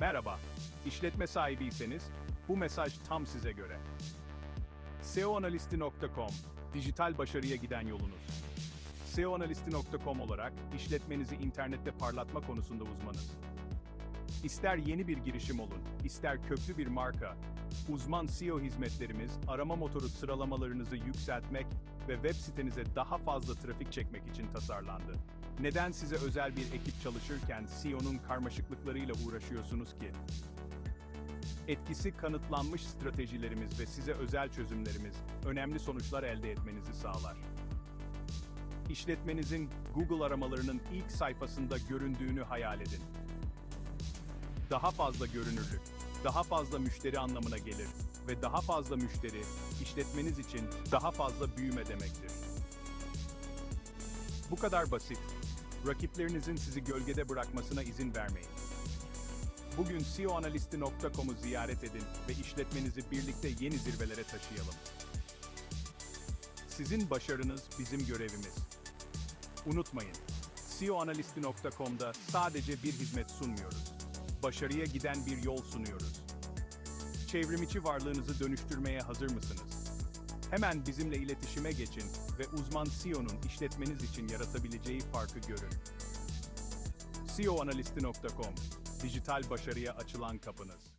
Merhaba, işletme sahibiyseniz bu mesaj tam size göre. SEOanalisti.com, dijital başarıya giden yolunuz. SEOanalisti.com olarak işletmenizi internette parlatma konusunda uzmanız. İster yeni bir girişim olun, ister köklü bir marka, uzman SEO hizmetlerimiz arama motoru sıralamalarınızı yükseltmek ve web sitenize daha fazla trafik çekmek için tasarlandı. Neden size özel bir ekip çalışırken SEO'nun karmaşıklıklarıyla uğraşıyorsunuz ki? Etkisi kanıtlanmış stratejilerimiz ve size özel çözümlerimiz önemli sonuçlar elde etmenizi sağlar. İşletmenizin Google aramalarının ilk sayfasında göründüğünü hayal edin. Daha fazla görünürlük, daha fazla müşteri anlamına gelir ve daha fazla müşteri işletmeniz için daha fazla büyüme demektir. Bu kadar basit. Rakiplerinizin sizi gölgede bırakmasına izin vermeyin. Bugün SEOanalisti.com'u ziyaret edin ve işletmenizi birlikte yeni zirvelere taşıyalım. Sizin başarınız bizim görevimiz. Unutmayın, SEOanalisti.com'da sadece bir hizmet sunmuyoruz. Başarıya giden bir yol sunuyoruz. Çevrimiçi varlığınızı dönüştürmeye hazır mısınız? Hemen bizimle iletişime geçin ve uzman SEO'nun işletmeniz için yaratabileceği farkı görün. SEOanalisti.com, dijital başarıya açılan kapınız.